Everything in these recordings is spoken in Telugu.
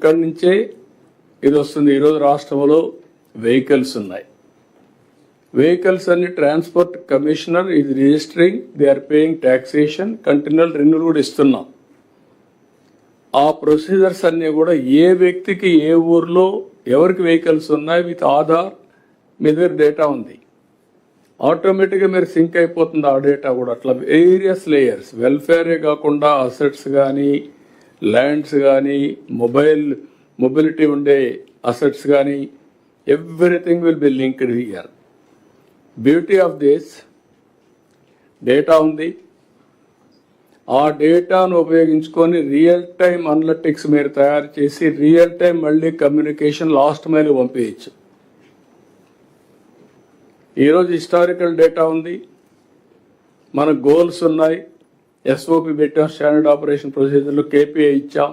ఇక్కడి నుంచే ఇది వస్తుంది. ఈరోజు రాష్ట్రంలో వెహికల్స్ ఉన్నాయి. వెహికల్స్ అన్ని ట్రాన్స్పోర్ట్ కమిషనర్ ఇది registering they are paying taxation continual renewal కూడా ఇస్తున్నాం. ఆ ప్రొసీజర్స్ అన్నీ కూడా ఏ వ్యక్తికి ఏ ఊర్లో ఎవరికి వెహికల్స్ ఉన్నాయి విత్ ఆధార్ మీ దగ్గర డేటా ఉంది. ఆటోమేటిక్గా మీరు సింక్ అయిపోతుంది ఆ డేటా కూడా. అట్లా వేరియస్ లేయర్స్ వెల్ఫేరే కాకుండా అసెట్స్ కానీ ల్యాండ్స్ కానీ మొబైల్ మొబిలిటీ ఉండే అసెట్స్ కానీ everything will be linked here. Beauty of this data ఉంది. ఆ డేటాను ఉపయోగించుకొని రియల్ టైం అనలటిక్స్ మీరు తయారు చేసి రియల్ టైం మళ్ళీ కమ్యూనికేషన్ లాస్ట్ మైల్ పంపించచ్చు ఈరోజు హిస్టారికల్ డేటా ఉంది. మన గోల్స్ ఉన్నాయి. ఎస్ఓపి పెట్టాం స్టాండర్డ్ ఆపరేషన్ ప్రొసీజర్లు కేపీఐ ఇచ్చాం.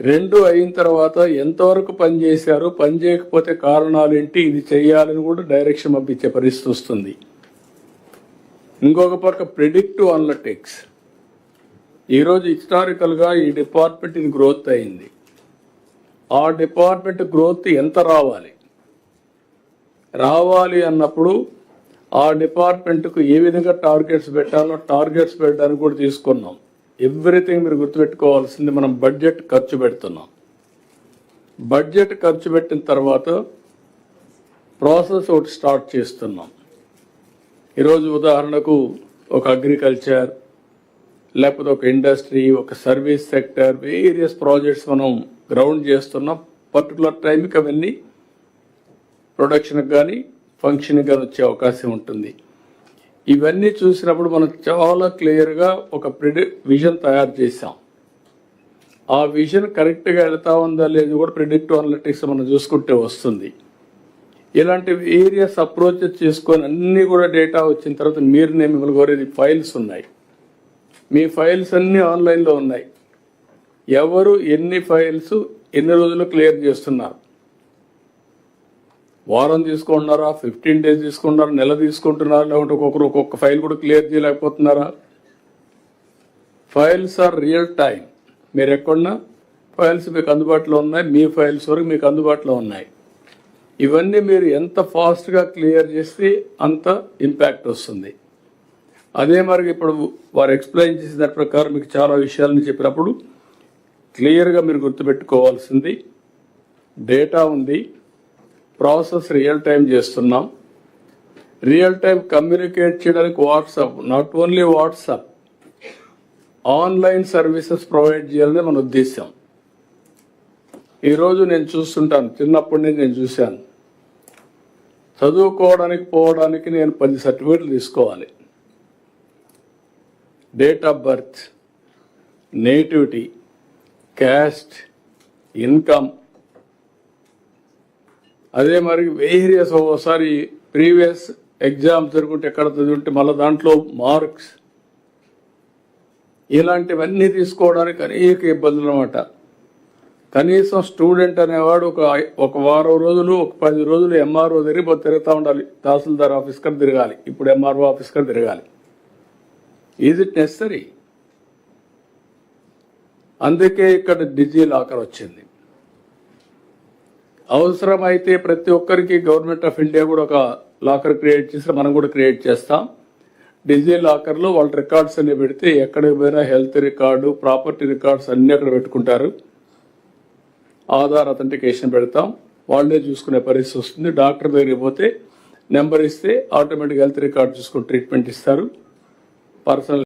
రెండు అయిన తర్వాత ఎంతవరకు పని చేశారు పని చేయకపోతే కారణాలు ఏంటి ఇది చేయాలని కూడా డైరెక్షన్ పంపించే పరిస్థితి వస్తుంది. ఇంకొక పక్క ప్రిడిక్టివ్ అనలటిక్స్ ఈరోజు హిస్టారికల్గా ఈ డిపార్ట్మెంట్ ఇది గ్రోత్ అయింది. ఆ డిపార్ట్మెంట్ గ్రోత్ ఎంత రావాలి? రావాలి అన్నప్పుడు ఆ డిపార్ట్మెంట్కు ఏ విధంగా టార్గెట్స్ పెట్టాలో టార్గెట్స్ పెట్టడానికి కూడా తీసుకున్నాం. ఎవ్రీథింగ్ మీరు గుర్తుపెట్టుకోవాల్సింది మనం బడ్జెట్ ఖర్చు పెడుతున్నాం. బడ్జెట్ ఖర్చు పెట్టిన తర్వాత ప్రాసెస్ ఒకటి స్టార్ట్ చేస్తున్నాం. ఈరోజు ఉదాహరణకు ఒక అగ్రికల్చర్ లేకపోతే ఒక ఇండస్ట్రీ ఒక సర్వీస్ సెక్టర్ వేరియస్ ప్రాజెక్ట్స్ మనం గ్రౌండ్ చేస్తున్నాం. పర్టికులర్ టైంకి అవన్నీ ప్రొడక్షన్కి కానీ ఫంక్షన్గా వచ్చే అవకాశం ఉంటుంది. ఇవన్నీ చూసినప్పుడు మనం చాలా క్లియర్గా ఒక ప్రిడి విజన్ తయారు చేసాం ఆ విజన్ కరెక్ట్గా వెళ్తా ఉందా లేదు కూడా ప్రిడిక్టివ్ అనలిటిక్స్ మనం చూసుకుంటే వస్తుంది. ఇలాంటి వేరియస్ అప్రోచెస్ చేసుకొని అన్నీ కూడా డేటా వచ్చిన తర్వాత మీరు నేను మిమ్మల్ని కోరేది ఫైల్స్ ఉన్నాయి. మీ ఫైల్స్ అన్నీ ఆన్లైన్లో ఉన్నాయి. ఎవరు ఎన్ని ఫైల్స్ ఎన్ని రోజులు క్లియర్ చేస్తున్నారు? వారం తీసుకుంటున్నారా? ఫిఫ్టీన్ డేస్ తీసుకుంటున్నారా? నెల తీసుకుంటున్నారా? లేకుంటే ఒక్కొక్కరు ఒక్కొక్క ఫైల్ కూడా క్లియర్ చేయలేకపోతున్నారా? ఫైల్స్ ఆర్ రియల్ టైం మీరు ఎక్కడున్నా ఫైల్స్ మీకు అందుబాటులో ఉన్నాయి. మీ ఫైల్స్ వరకు మీకు అందుబాటులో ఉన్నాయి. ఇవన్నీ మీరు ఎంత ఫాస్ట్గా క్లియర్ చేస్తే అంత ఇంపాక్ట్ వస్తుంది. అదే మరి ఇప్పుడు వారు ఎక్స్ప్లెయిన్ చేసిన దాని ప్రకారం మీకు చాలా విషయాలని చెప్పినప్పుడు క్లియర్గా మీరు గుర్తుపెట్టుకోవాల్సింది. డేటా ఉంది. ప్రాసెస్ రియల్ టైం చేస్తున్నాం. రియల్ టైం కమ్యూనికేట్ చేయడానికి WhatsApp not only WhatsApp online services provide చేయాలని మన ఉద్దేశం ఈరోజు నేను చూస్తుంటాను చిన్నప్పటి నుంచి నేను చూశాను. చదువుకోవడానికి పోవడానికి నేను పది సర్టిఫికేట్లు తీసుకోవాలి. Date of birth nativity caste income అదే మరి వేరియస్ ఒకసారి ప్రీవియస్ ఎగ్జామ్ జరుగుంటే ఎక్కడ చదువుంటే మళ్ళీ దాంట్లో మార్క్స్ ఇలాంటివన్నీ తీసుకోవడానికి అనేక ఇబ్బందులు అనమాట కనీసం స్టూడెంట్ అనేవాడు ఒక ఒక వారం రోజులు ఒక పది రోజులు ఎంఆర్ఓ తిరిగి తిరుగుతూ ఉండాలి. తహసీల్దార్ ఆఫీస్ కర్ తిరగాలి. ఇప్పుడు ఎంఆర్ఓ ఆఫీస్ కర్ తిరగాలి. ఈజ్ ఇట్ నెసరీ అందుకే ఇక్కడ డిజీ లాకర్ వచ్చింది. అవసరమైతే ప్రతి ఒక్కరికి గవర్నమెంట్ ఆఫ్ ఇండియా కూడా ఒక లాకర్ క్రియేట్ చేసి మనం కూడా క్రియేట్ చేస్తాం. డిజీ లాకర్లో వాళ్ళ రికార్డ్స్ అన్ని పెడితే ఎక్కడికి పోయినా హెల్త్ రికార్డు ప్రాపర్టీ రికార్డ్స్ అన్నీ అక్కడ పెట్టుకుంటారు. ఆధార్ అథెంటికేషన్ పెడతాం. వాళ్ళే చూసుకునే పరిస్థితి వస్తుంది. డాక్టర్ దగ్గరికి పోతే నెంబర్ ఇస్తే ఆటోమేటిక్ హెల్త్ రికార్డ్ చూసుకుని ట్రీట్మెంట్ ఇస్తారు. పర్సనల్